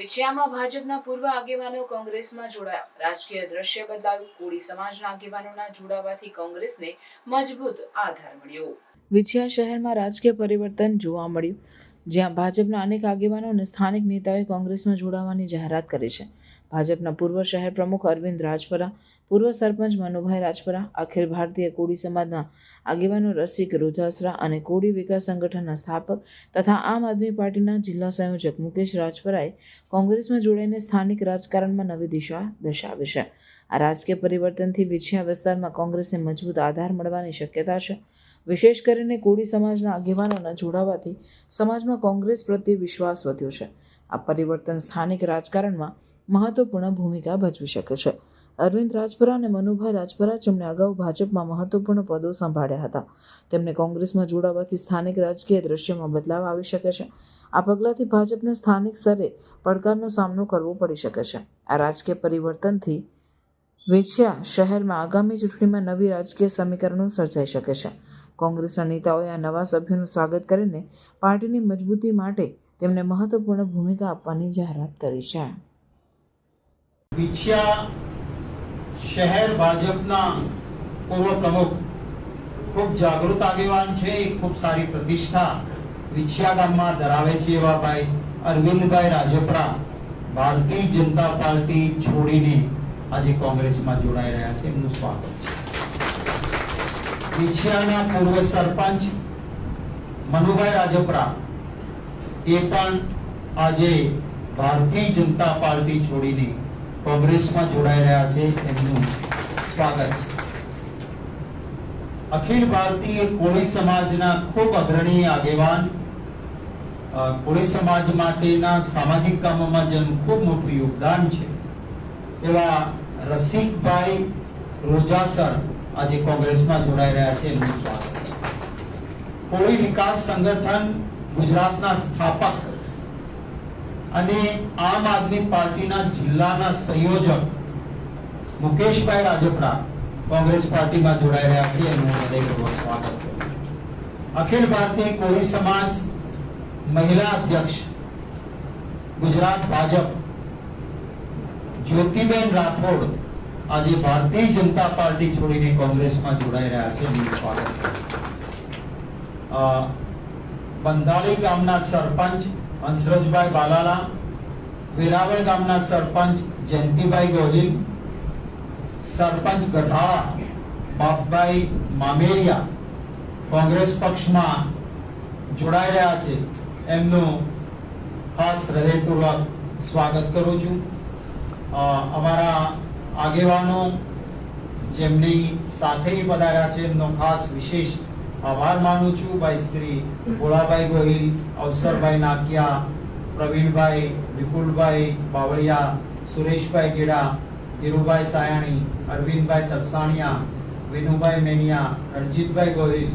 વિછિયામાં ભાજપના પૂર્વ આગેવાનો કોંગ્રેસમાં જોડાયા. રાજકીય દ્રશ્ય બદલાયું. કોળી સમાજના આગેવાનોના જોડાવાથી કોંગ્રેસને મજબૂત આધાર મળ્યો. વિછિયા શહેરમાં રાજકીય પરિવર્તન જોવા મળ્યું. જ્યાં ભાજપના અનેક આગેવાનો અને સ્થાનિક નેતાઓએ કોંગ્રેસમાં જોડાવાની જાહેરાત કરી છે. ભાજપના પૂર્વ શહેર પ્રમુખ અરવિંદ રાજપરા, પૂર્વ સરપંચ મનુભાઈ રાજપરા, અખિલ ભારતીય કોળી સમાજના આગેવાનો રસિક રોજાસરા અને કોળી વિકાસ સંગઠનના સ્થાપક તથા આમ આદમી પાર્ટીના જિલ્લા સંયોજક મુકેશ રાજપરાએ કોંગ્રેસમાં જોડાઈને સ્થાનિક રાજકારણમાં નવી દિશા દર્શાવી છે. આ રાજકીય પરિવર્તનથી વિછિયા વિસ્તારમાં કોંગ્રેસને મજબૂત આધાર મળવાની શક્યતા છે. વિશેષ કરીને કોળી સમાજના આગેવાનોના જોડાવાથી સમાજમાં કોંગ્રેસ પ્રત્યે વિશ્વાસ વધ્યો છે. આ પરિવર્તન સ્થાનિક રાજકારણમાં મહત્વપૂર્ણ ભૂમિકા ભજવી શકે છે. અરવિંદ રાજપરા અને મનુભાઈ રાજપરા જેમણે અગાઉ ભાજપમાં મહત્વપૂર્ણ પદો સંભાળ્યા હતા. તેમને કોંગ્રેસમાં જોડાવાથી સ્થાનિક રાજકીય દ્રશ્યમાં બદલાવ આવી શકે છે. આ પગલાંથી ભાજપને સ્થાનિક સ્તરે પડકારનો સામનો કરવો પડી શકે છે. આ રાજકીય પરિવર્તનથી વેચ્યા શહેરમાં આગામી ચૂંટણીમાં નવી રાજકીય સમીકરણો સર્જાઈ શકે છે. કોંગ્રેસના નેતાઓએ આ નવા સભ્યોનું સ્વાગત કરીને પાર્ટીની મજબૂતી માટે તેમને મહત્વપૂર્ણ ભૂમિકા આપવાની જાહેરાત કરી છે. વિછિયા શહેર ભાજપના પૂર્વ પ્રમુખ. ખૂબ જાગૃત આગેવાન છે, ખૂબ સારી પ્રતિષ્ઠા વિછિયા ગામમાં ધરાવે છે એવા ભાઈ અરવિંદભાઈ રાજપરા. ભારતીય જનતા પાર્ટી છોડીને આજે કોંગ્રેસમાં જોડાઈ રહ્યા છે. એમનું સ્વાગત છે. વિછિયાના પૂર્વ સરપંચ મનુભાઈ રાજપરા એ પણ આજે ભારતીય જનતા પાર્ટી છોડીને કોંગ્રેસમાં જોડાઈ રહ્યા છે એમનું સ્વાગત. છે અખિલ ભારતીય કોળી સમાજના ખૂબ અગ્રણી આગેવાન કોળી સમાજ માટેના સામાજિક કામોમાં જેનું ખૂબ મોટું યોગદાન છે, એવા રસિકભાઈ રોજાસર આજે કોંગ્રેસમાં જોડાઈ રહ્યા છે એમનું સ્વાગત કોળી વિકાસ સંગઠન ગુજરાતના સ્થાપક અને આમ આદમી પાર્ટીના જિલ્લાના સંયોજક મુકેશભાઈ રાજપડા કોંગ્રેસ પાર્ટીમાં જોડાઈ રહ્યા છે. એનું હૃદયપૂર્વક સ્વાગત અખિલ ભારતીય કોળી સમાજ મહિલા અધ્યક્ષ ગુજરાત ભાજપ જ્યોતિબેન રાઠોડ આજે ભારતીય જનતા પાર્ટી છોડીને કોંગ્રેસમાં જોડાઈ રહ્યા છે. અ, બંધાળી ગામના સરપંચ હંસરજભાઈ બાલાલા, વેરાવળ ગામના સરપંચ જયંતિભાઈ ગોહિલ, સરપંચ ગઢાળા, બાપભાઈ મામેરિયા, કોંગ્રેસ પક્ષમાં જોડાઈ રહ્યા છે. એમનું ખાસ હૃદયપૂર્વક સ્વાગત કરું છું. અમારા આગેવાનો જેમની સાથે પધાર્યા છે, એમનો ખાસ વિશેષ આભાર માનું છું ભાઈ શ્રી ભોળાભાઈ ગોહિલ, અવસરભાઈ નાકિયા, પ્રવીણભાઈ, વિપુલભાઈ બાવળિયા, સુરેશભાઈ ગેડા, ધીરુભાઈ સાયાણી, અરવિંદભાઈ તરસાણિયા, વિનુભાઈ મેનિયા, રણજીતભાઈ ગોહિલ.